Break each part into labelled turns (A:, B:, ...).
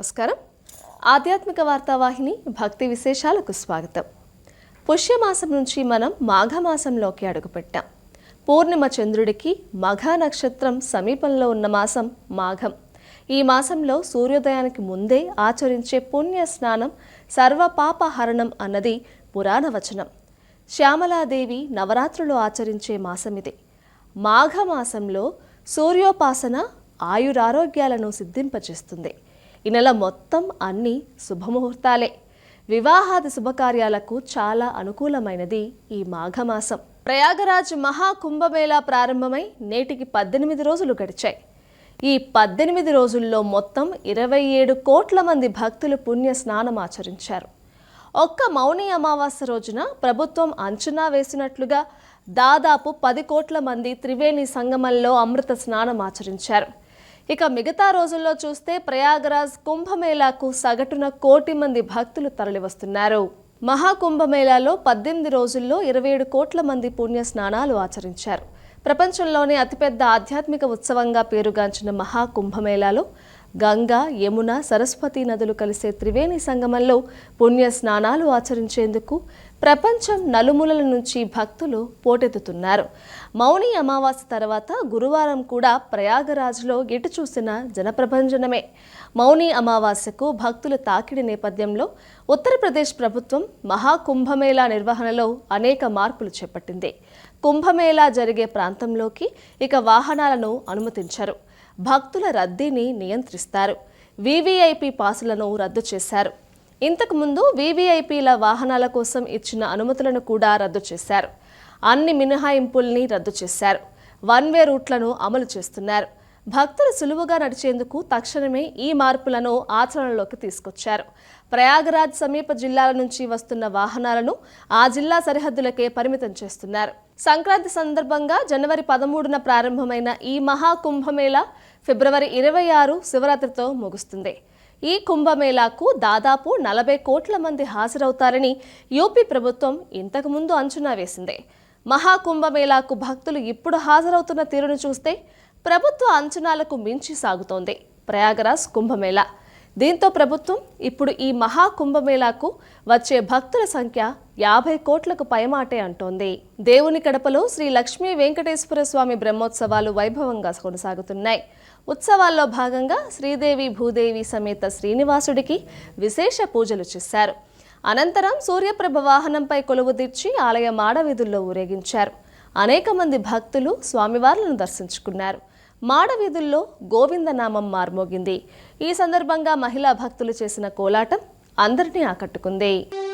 A: నమస్కారం. ఆధ్యాత్మిక వార్తావాహిని భక్తి విశేషాలకు స్వాగతం. పుష్యమాసం నుంచి మనం మాఘమాసంలోకి అడుగుపెట్టాం. పూర్ణిమ చంద్రుడికి మఘ నక్షత్రం సమీపంలో ఉన్న మాసం మాఘం. ఈ మాసంలో సూర్యోదయానికి ముందే ఆచరించే పుణ్య స్నానం సర్వపాపహరణం అన్నది పురాణ వచనం. శ్యామలాదేవి నవరాత్రులు ఆచరించే మాసమిది. మాఘమాసంలో సూర్యోపాసన ఆయురారోగ్యాలను సిద్ధింపచేస్తుంది ఈ నెల మొత్తం అన్ని శుభముహూర్తాలే. వివాహాది శుభకార్యాలకు చాలా అనుకూలమైనది ఈ మాఘమాసం. ప్రయాగరాజ్ మహాకుంభమేళా ప్రారంభమై నేటికి పద్దెనిమిది రోజులు గడిచాయి. ఈ పద్దెనిమిది రోజుల్లో మొత్తం ఇరవై ఏడు కోట్ల మంది భక్తులు పుణ్య స్నానం ఆచరించారు. ఒక్క మౌని అమావాస్య రోజున ప్రభుత్వం అంచనా వేసినట్లుగా దాదాపు పది కోట్ల మంది త్రివేణి సంగమంలో అమృత స్నానం ఆచరించారు. ఇక మిగతా రోజుల్లో చూస్తే ప్రయాగరాజ్ కుంభమేళాకు సగటున కోటి మంది భక్తులు తరలివస్తున్నారు. మహాకుంభమేళాలో పద్దెనిమిది రోజుల్లో ఇరవై ఏడు కోట్ల మంది పుణ్య స్నానాలు ఆచరించారు. ప్రపంచంలోనే అతిపెద్ద ఆధ్యాత్మిక ఉత్సవంగా పేరుగాంచిన మహాకుంభమేళాలో గంగా యమున సరస్వతి నదులు కలిసే త్రివేణి సంగమంలో పుణ్య స్నానాలు ఆచరించేందుకు ప్రపంచం నలుమూలల నుంచి భక్తులు పోటెత్తుతున్నారు. మౌని అమావాస్య తర్వాత గురువారం కూడా ప్రయాగరాజ్లో ఎటు చూసిన జనప్రభంజనమే. మౌని అమావాస్యకు భక్తుల తాకిడి నేపథ్యంలో ఉత్తరప్రదేశ్ ప్రభుత్వం మహాకుంభమేళా నిర్వహణలో అనేక మార్పులు చేపట్టింది. కుంభమేళా జరిగే ప్రాంతంలోకి ఇక వాహనాలను అనుమతించారు. భక్తుల రద్దీని నియంత్రిస్తారు. వీవీఐపీ పాసులను రద్దు చేశారు. ఇంతకుముందు వీవీఐపీల వాహనాల కోసం ఇచ్చిన అనుమతులను కూడా రద్దు చేశారు. అన్ని మినహాయింపుల్ని రద్దు చేశారు. వన్ వే రూట్లను అమలు చేస్తున్నారు. భక్తులు సులువుగా నడిచేందుకు తక్షణమే ఈ మార్పులను ఆచరణలోకి తీసుకొచ్చారు. ప్రయాగరాజ్ సమీప జిల్లాల నుంచి వస్తున్న వాహనాలను ఆ జిల్లా సరిహద్దులకే పరిమితం చేస్తున్నారు. సంక్రాంతి సందర్భంగా జనవరి పదమూడున ప్రారంభమైన ఈ మహాకుంభమేళ ఫిబ్రవరి ఇరవై ఆరు శివరాత్రితో ముగుస్తుంది. ఈ కుంభమేళాకు దాదాపు నలభై కోట్ల మంది హాజరవుతారని యూపీ ప్రభుత్వం ఇంతకుముందు అంచనా వేసింది. మహాకుంభమేళాకు భక్తులు ఇప్పుడు హాజరవుతున్న తీరును చూస్తే ప్రభుత్వ అంచనాలకు మించి సాగుతోంది. ప్రయాగరాజ్ కుంభమేళా. దీంతో ప్రభుత్వం ఇప్పుడు ఈ మహాకుంభమేళాకు వచ్చే భక్తుల సంఖ్య యాభై కోట్లకు పైమాటే అంటోంది. దేవుని కడపలో శ్రీ లక్ష్మీ వెంకటేశ్వర స్వామి బ్రహ్మోత్సవాలు వైభవంగా కొనసాగుతున్నాయి. ఉత్సవాల్లో భాగంగా శ్రీదేవి భూదేవి సమేత శ్రీనివాసుడికి విశేష పూజలు చేశారు. అనంతరం సూర్యప్రభ వాహనంపై కొలువు తీర్చి ఆలయ మాడవీధుల్లో ఊరేగించారు. అనేక మంది భక్తులు స్వామివార్లను దర్శించుకున్నారు. మాడవీధుల్లో గోవిందనామం మార్మోగింది. ఈ సందర్భంగా మహిళా భక్తులు చేసిన కోలాటం అందరినీ ఆకట్టుకుంది.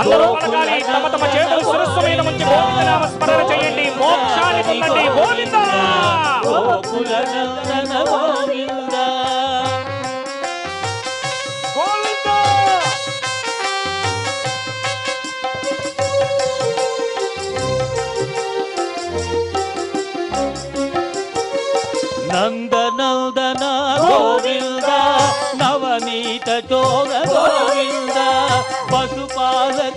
B: అందరూ పలకాలి. తమ తమ చేతులు శిరస్సు మీద ఉంచి గోవిందనామ స్మరణ చేయండి. మోక్షాన్ని పొందండి. గోవింద!
C: గోవింద నవనీత చోర గోవింద!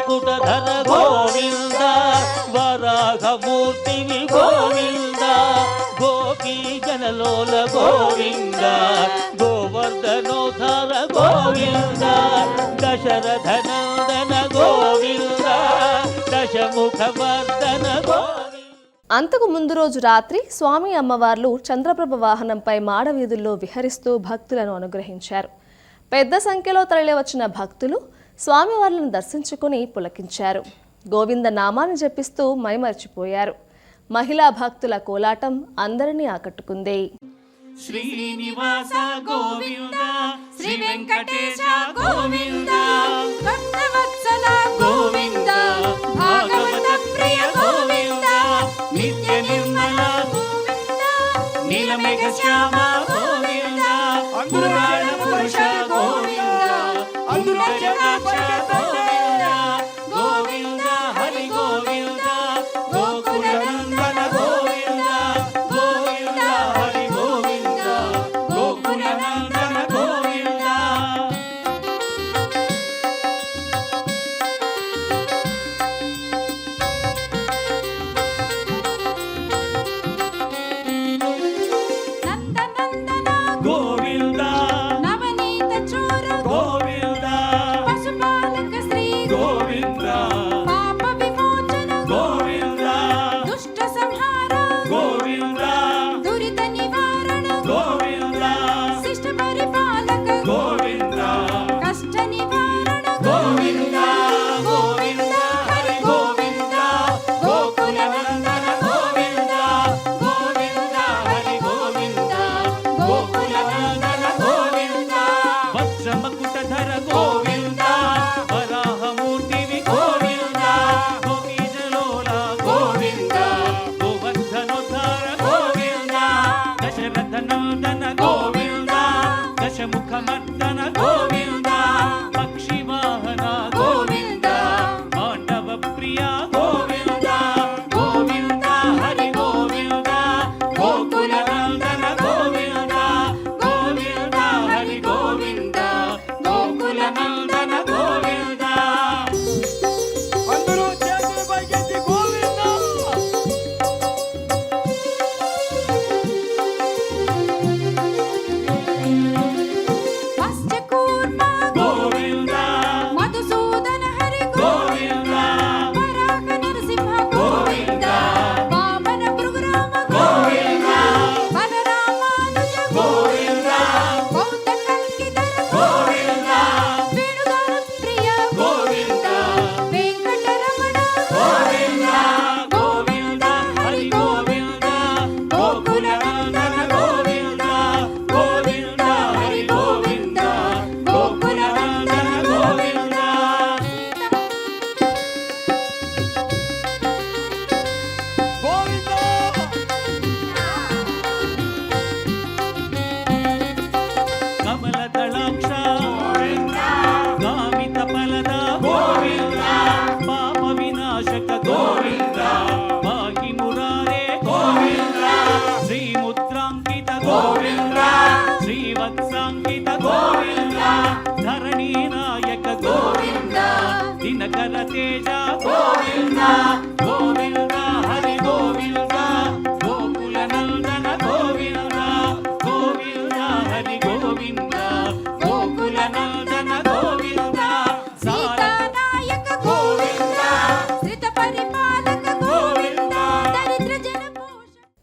C: వజ్రమకుట ధన గోవింద వరాహమూర్తివి గోవింద గోపీ జనలోల గోవింద గోవర్ధనోధ గోవింద దశరథ గోవింద దశముఖ గోవింద.
A: అంతకు ముందు రోజు రాత్రి స్వామి అమ్మవార్లు చంద్రప్రభ వాహనంపై మాడవీధుల్లో విహరిస్తూ భక్తులను అనుగ్రహించారు. పెద్ద సంఖ్యలో తరలివచ్చిన భక్తులు స్వామివార్లను దర్శించుకుని పులకించారు. గోవింద నామాన్ని జపిస్తూ మైమర్చిపోయారు. మహిళా భక్తుల కోలాటం అందరినీ ఆకట్టుకుంది.
C: శ్రీనివాస గోవింద శ్రీ వెంకటేశ గోవింద
D: భక్తవత్సల గోవింద భాగవత ప్రియ గోవింద
C: నిత్య నిర్మల
D: గోవింద
C: నీలమేఘ శ్యామ గోవింద పురాణ పురుష గోవింద
D: Vandana you.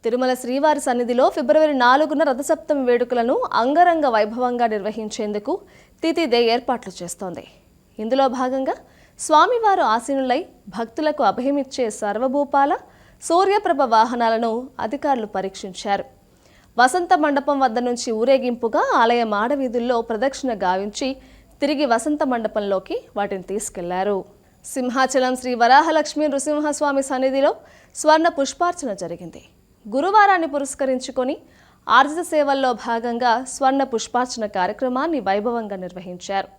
A: తిరుమల శ్రీవారి సన్నిధిలో ఫిబ్రవరి నాలుగున రథసప్తమి వేడుకలను అంగరంగ వైభవంగా నిర్వహించేందుకు తితిదే ఏర్పాట్లు చేస్తోంది. ఇందులో భాగంగా స్వామివారు ఆసీనులై భక్తులకు అభయమిచ్చే సర్వభూపాల సూర్యప్రభ వాహనాలను అధికారులు పరీక్షించారు. వసంత మండపం వద్ద నుంచి ఊరేగింపుగా ఆలయ మాడవీధుల్లో ప్రదక్షిణ గావించి తిరిగి వసంత మండపంలోకి వాటిని తీసుకెళ్ళారు. సింహాచలం శ్రీ వరాహలక్ష్మి నృసింహస్వామి సన్నిధిలో స్వర్ణ పుష్పార్చన జరిగింది. గురువారాన్ని పురస్కరించుకొని ఆర్జిత సేవల్లో భాగంగా స్వర్ణ పుష్పార్చన కార్యక్రమాన్ని వైభవంగా నిర్వహించారు.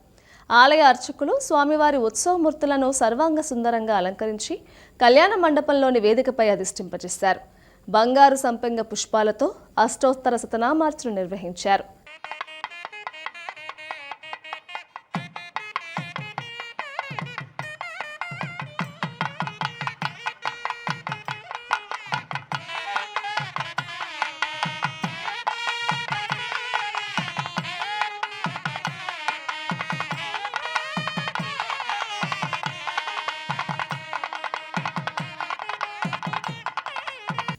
A: ఆలయ అర్చకులు స్వామివారి ఉత్సవమూర్తులను సర్వాంగ సుందరంగా అలంకరించి కళ్యాణ మండపంలోని వేదికపై అధిష్టింపజేశారు. బంగారు సంపెంగ పుష్పాలతో అష్టోత్తర శతనామార్చన నిర్వహించారు.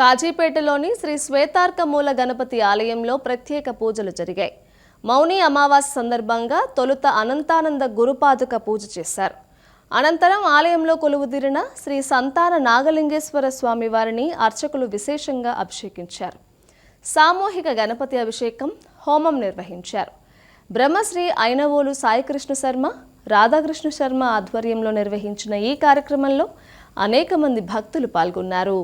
A: కాజీపేటలోని శ్రీ శ్వేతార్కమూల గణపతి ఆలయంలో ప్రత్యేక పూజలు జరిగాయి. మౌని అమావాస్య సందర్భంగా తొలుత అనంతానంద గురుపాదుక పూజ చేశారు. అనంతరం ఆలయంలో కొలువుదీరిన శ్రీ సంతాన నాగలింగేశ్వర స్వామి వారిని అర్చకులు విశేషంగా అభిషేకించారు. సామూహిక గణపతి అభిషేకం హోమం నిర్వహించారు. బ్రహ్మశ్రీ అయినవోలు సాయికృష్ణ శర్మ రాధాకృష్ణ శర్మ ఆధ్వర్యంలో నిర్వహించిన ఈ కార్యక్రమంలో అనేక మంది భక్తులు పాల్గొన్నారు.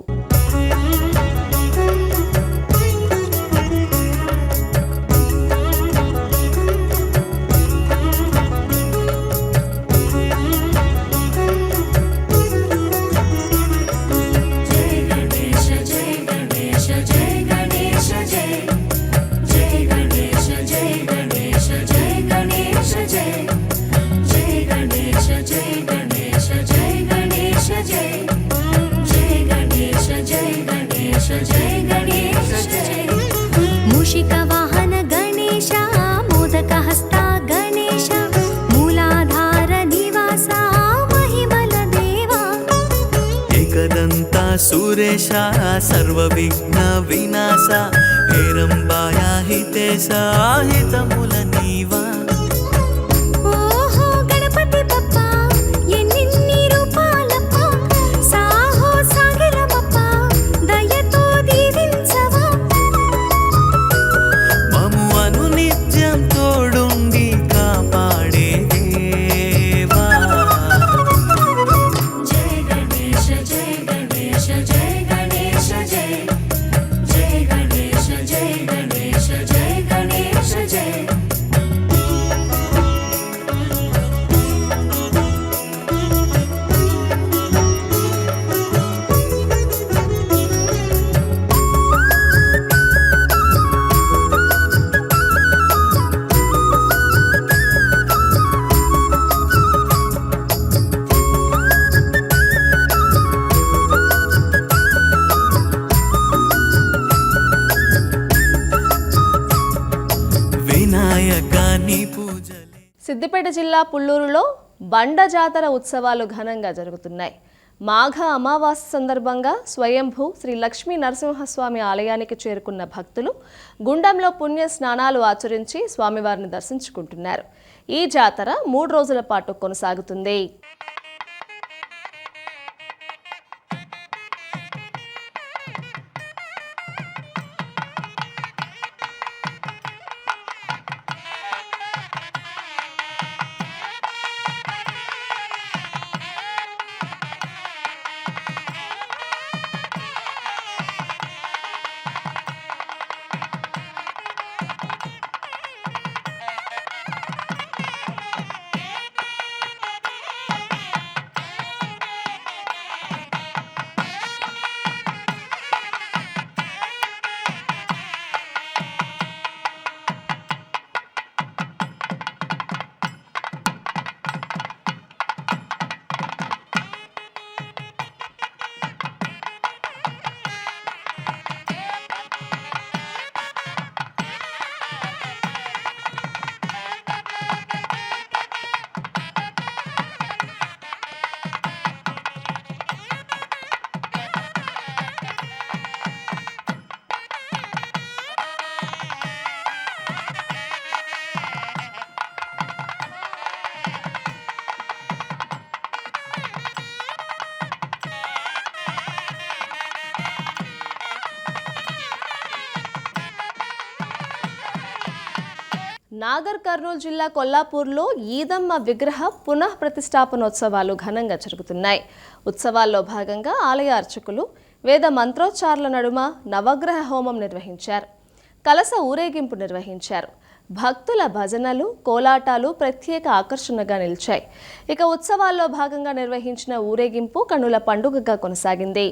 A: సిద్దిపేట జిల్లా పుల్లూరులో బండ జాతర ఉత్సవాలు ఘనంగా జరుగుతున్నాయి. మాఘ అమావాస్య సందర్భంగా స్వయంభూ శ్రీ లక్ష్మీ నరసింహస్వామి ఆలయానికి చేరుకున్న భక్తులు గుండంలో పుణ్య స్నానాలు ఆచరించి స్వామివారిని దర్శించుకుంటున్నారు. ఈ జాతర మూడు రోజుల పాటు కొనసాగుతుంది. నాగర్ కర్నూలు జిల్లా కొల్లాపూర్లో ఈదమ్మ విగ్రహ పునః ప్రతిష్టాపనోత్సవాలు ఘనంగా జరుగుతున్నాయి. ఉత్సవాల్లో భాగంగా ఆలయ అర్చకులు వేద మంత్రోచ్చారుల నడుమ నవగ్రహ హోమం నిర్వహించారు. కలస ఊరేగింపు నిర్వహించారు. భక్తుల భజనలు కోలాటాలు ప్రత్యేక ఆకర్షణగా నిలిచాయి. ఇక ఉత్సవాల్లో భాగంగా నిర్వహించిన ఊరేగింపు కనుల పండుగగా కొనసాగింది.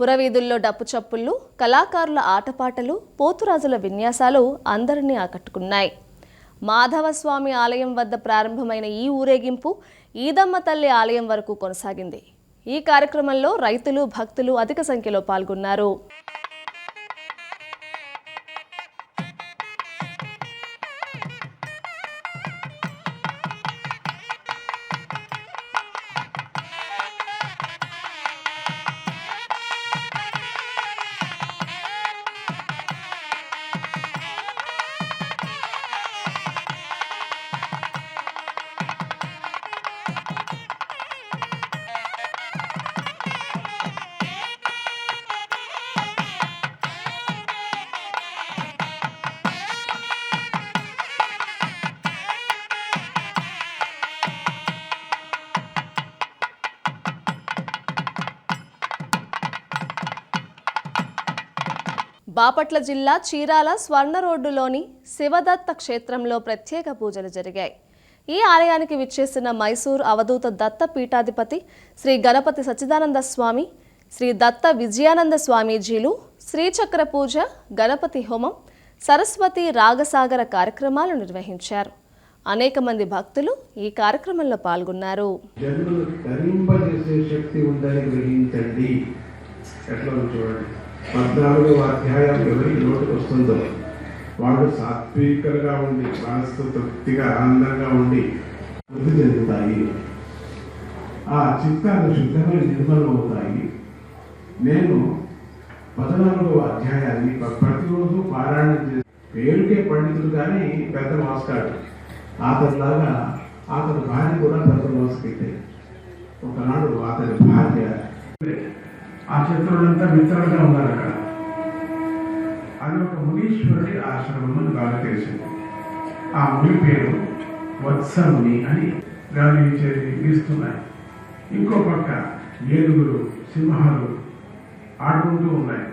A: పురవీధుల్లో డప్పు చప్పుళ్ళు కళాకారుల ఆటపాటలు పోతురాజుల విన్యాసాలు అందరినీ ఆకట్టుకున్నాయి. మాధవస్వామి ఆలయం వద్ద ప్రారంభమైన ఈ ఊరేగింపు ఈదమ్మ తల్లి ఆలయం వరకు కొనసాగింది. ఈ కార్యక్రమంలో రైతులు భక్తులు అధిక సంఖ్యలో పాల్గొన్నారు. బాపట్ల జిల్లా చీరాల స్వర్ణ రోడ్డులోని శివదత్త క్షేత్రంలో ప్రత్యేక పూజలు జరిగాయి. ఈ ఆలయానికి విచ్చేసిన మైసూర్ అవధూత దత్త పీఠాధిపతి శ్రీ గణపతి సచ్చిదానంద స్వామి శ్రీ దత్త విజయానంద స్వామీజీలు శ్రీచక్ర పూజ గణపతి హోమం సరస్వతి రాగసాగర కార్యక్రమాలు నిర్వహించారు. అనేక మంది భక్తులు ఈ కార్యక్రమంలో పాల్గొన్నారు.
E: జన్మను శక్తి ఉందని గ్రహించండి. ఎట్లా చూడండి. పద్నాలుగో అధ్యాయాలు ఎవరికి నోటికి వస్తుందో. వాళ్ళు సాత్వికలుగా ఉండి మనస్సు తృప్తిగా ఆనందంగా ఉండి వృద్ధి చెందుతాయి. ఆ చిత్తాలు శుద్ధమై నిర్మలమవుతాయి. నేను పద్నాలుగో అధ్యాయాన్ని ప్రతిరోజు పారాయణం చేసి పేరుకే పండితుడు కానీ పెద్ద మోస్తాడు అతనిలాగా అతని భార్య కూడా పెద్ద మోసకెట్టే ఒకనాడు అతని భార్య ఆ చిత్రులంతా మిత్రులుగా ఉన్నారు అక్కడ. అది ఒక మునీశ్వరుడి ఆశ్రమం అని బాగా తెలిసింది. ఆ ముని పేరు వత్సముని అని గాలి వీచేది వీస్తున్నాయి ఇంకో పక్క ఏనుగులు సింహాలు ఆడుకుంటూ ఉన్నాయి.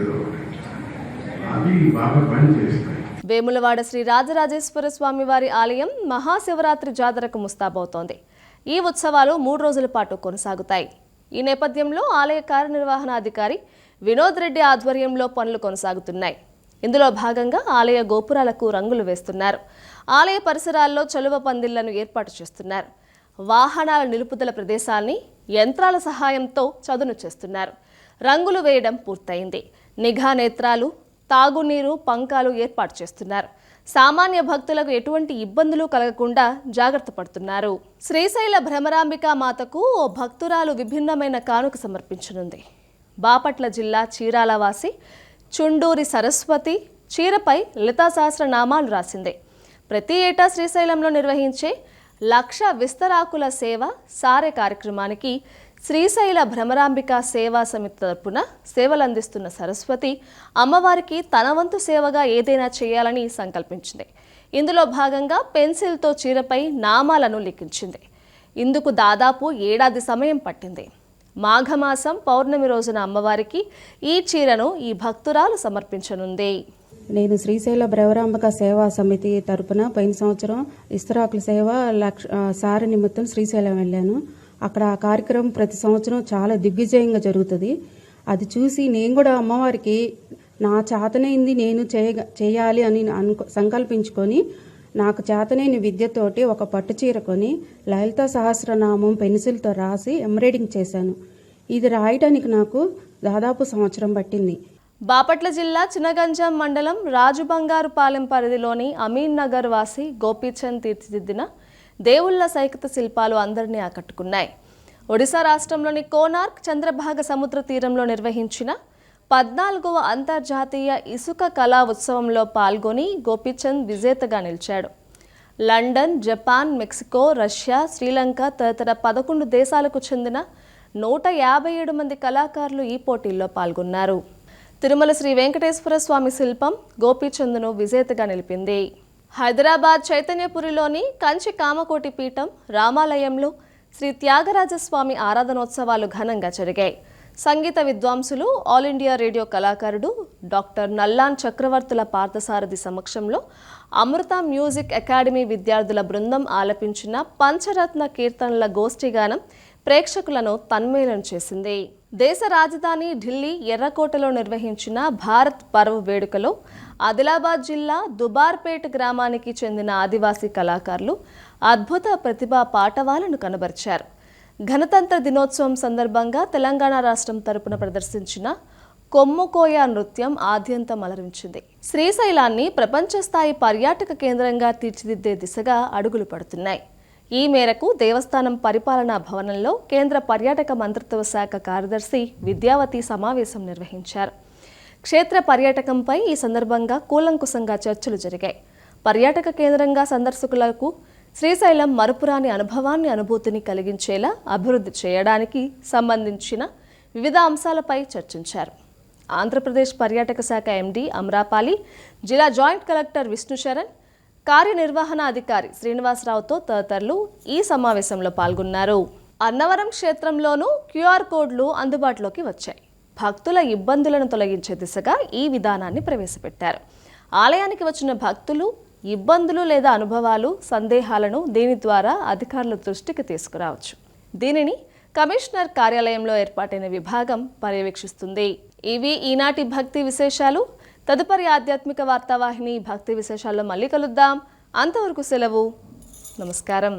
E: ఏదో అది బాగా పని చేస్తాయి.
A: వేములవాడ శ్రీ రాజరాజేశ్వర స్వామి వారి ఆలయం మహాశివరాత్రి జాతరకు ముస్తాబవుతోంది. ఈ ఉత్సవాలు మూడు రోజుల పాటు కొనసాగుతాయి. ఈ నేపథ్యంలో ఆలయ కార్యనిర్వహణాధికారి వినోద్ రెడ్డి ఆధ్వర్యంలో పనులు కొనసాగుతున్నాయి. ఇందులో భాగంగా ఆలయ గోపురాలకు రంగులు వేస్తున్నారు. ఆలయ పరిసరాల్లో చలువ పందిళ్ళను ఏర్పాటు చేస్తున్నారు. వాహనాల నిలుపుదల ప్రదేశాన్ని యంత్రాల సహాయంతో చదును చేస్తున్నారు. రంగులు వేయడం పూర్తయింది. నిఘా నేత్రాలు తాగునీరు పంకాలు ఏర్పాటు చేస్తున్నారు. సామాన్య భక్తులకు ఎటువంటి ఇబ్బందులు కలగకుండా జాగ్రత్త పడుతున్నారు. శ్రీశైల భ్రమరాంబిక మాతకు ఓ భక్తురాలు విభిన్నమైన కానుక సమర్పించనుంది. బాపట్ల జిల్లా చీరాలవాసి చుండూరి సరస్వతి చీరపై లతా సహస్రనామాలు రాసింది. ప్రతి ఏటా శ్రీశైలంలో నిర్వహించే లక్ష విస్తరాకుల సేవ సారె కార్యక్రమానికి శ్రీశైల భ్రమరాంబిక సేవా సమితి తరపున సేవలు అందిస్తున్న సరస్వతి అమ్మవారికి తన వంతు సేవగా ఏదైనా చేయాలని సంకల్పించింది. ఇందులో భాగంగా పెన్సిల్తో చీరపై నామాలను లిఖించింది. ఇందుకు దాదాపు ఏడాది సమయం పట్టింది. మాఘమాసం పౌర్ణమి రోజున అమ్మవారికి ఈ చీరను ఈ భక్తురాలు సమర్పించనుంది.
F: నేను శ్రీశైల భ్రవరాంబక సేవా సమితి తరపున పోయిన సంవత్సరం ఇస్తరాకుల సేవ లక్ష సారి నిమిత్తం శ్రీశైలం వెళ్ళాను. అక్కడ ఆ కార్యక్రమం ప్రతి సంవత్సరం చాలా దిగ్విజయంగా జరుగుతుంది. అది చూసి నేను కూడా అమ్మవారికి నా చేతనైంది నేను చేయ చేయాలి అని అనుకో సంకల్పించుకొని నాకు చేతనైన విద్యతోటి ఒక పట్టు చీర కొని లలిత సహస్రనామం పెన్సిల్తో రాసి ఎంబ్రాయిడింగ్ చేశాను. ఇది రాయటానికి నాకు దాదాపు సంవత్సరం పట్టింది.
A: బాపట్ల జిల్లా చినగంజాం మండలం రాజుబంగారుపాలెం పరిధిలోని అమీన్ నగర్ వాసి గోపీచంద్ తీర్చిదిద్దిన దేవుళ్ళ సైకత శిల్పాలు అందరినీ ఆకట్టుకున్నాయి. ఒడిశా రాష్ట్రంలోని కోనార్క్ చంద్రభాగ సముద్ర తీరంలో నిర్వహించిన పద్నాలుగవ అంతర్జాతీయ ఇసుక కళా ఉత్సవంలో పాల్గొని గోపీచంద్ విజేతగా నిలిచాడు. London Japan Mexico Russia Sri Lanka తదితర పదకొండు దేశాలకు చెందిన నూట యాభై ఏడు మంది కళాకారులు ఈ పోటీల్లో పాల్గొన్నారు. తిరుమల శ్రీ వెంకటేశ్వర స్వామి శిల్పం గోపీచంద్ను విజేతగా నిలిపింది. హైదరాబాద్ చైతన్యపురిలోని కంచి కామకోటి పీఠం రామాలయంలో శ్రీ త్యాగరాజస్వామి ఆరాధనోత్సవాలు ఘనంగా జరిగాయి. సంగీత విద్వాంసులు ఆల్ ఇండియా రేడియో కళాకారుడు డాక్టర్ నల్లాన్ చక్రవర్తుల పార్థసారథి సమక్షంలో అమృత మ్యూజిక్ అకాడమీ విద్యార్థుల బృందం ఆలపించిన పంచరత్న కీర్తనల గోష్ఠిగానం ప్రేక్షకులను తన్మేలం చేసింది. దేశ రాజధాని ఢిల్లీ ఎర్రకోటలో నిర్వహించిన భారత్ పర్వ్ వేడుకలో ఆదిలాబాద్ జిల్లా దుబార్పేట్ గ్రామానికి చెందిన ఆదివాసీ కళాకారులు అద్భుత ప్రతిభా పాటవాలను కనబరిచారు. గణతంత్ర దినోత్సవం సందర్భంగా తెలంగాణ రాష్ట్రం తరపున ప్రదర్శించిన కొమ్ముకోయ నృత్యం ఆద్యంతం అలరించింది. శ్రీశైలాన్ని ప్రపంచ స్థాయి పర్యాటక కేంద్రంగా తీర్చిదిద్దే దిశగా అడుగులు పడుతున్నాయి. ఈ మేరకు దేవస్థానం పరిపాలనా భవనంలో కేంద్ర పర్యాటక మంత్రిత్వ శాఖ కార్యదర్శి విద్యావతి సమావేశం నిర్వహించారు. క్షేత్ర పర్యాటకంపై ఈ సందర్భంగా కూలంకుశంగా చర్చలు జరిగాయి. పర్యాటక కేంద్రంగా సందర్శకులకు శ్రీశైలం మరుపురాని అనుభవాన్ని అనుభూతిని కలిగించేలా అభివృద్ధి చేయడానికి సంబంధించిన వివిధ అంశాలపై చర్చించారు. ఆంధ్రప్రదేశ్ పర్యాటక శాఖ ఎండీ అమరాపాలి జిల్లా జాయింట్ కలెక్టర్ విష్ణుశరణ్ కార్యనిర్వహణ అధికారి శ్రీనివాసరావుతో తదితరులు ఈ సమావేశంలో పాల్గొన్నారు. అన్నవరం క్షేత్రంలోనూ క్యూఆర్ కోడ్లు అందుబాటులోకి వచ్చాయి. భక్తుల ఇబ్బందులను తొలగించే దిశగా ఈ విధానాన్ని ప్రవేశపెట్టారు. ఆలయానికి వచ్చిన భక్తులు ఇబ్బందులు లేదా అనుభవాలు సందేహాలను దీని ద్వారా అధికారుల దృష్టికి తీసుకురావచ్చు. దీనిని కమిషనర్ కార్యాలయంలో ఏర్పాటైన విభాగం పర్యవేక్షిస్తుంది. ఇవి ఈనాటి భక్తి విశేషాలు. తదుపరి ఆధ్యాత్మిక వార్తావాహిని భక్తి విశేషాల్లో మళ్ళీ కలుద్దాం. అంతవరకు సెలవు. నమస్కారం.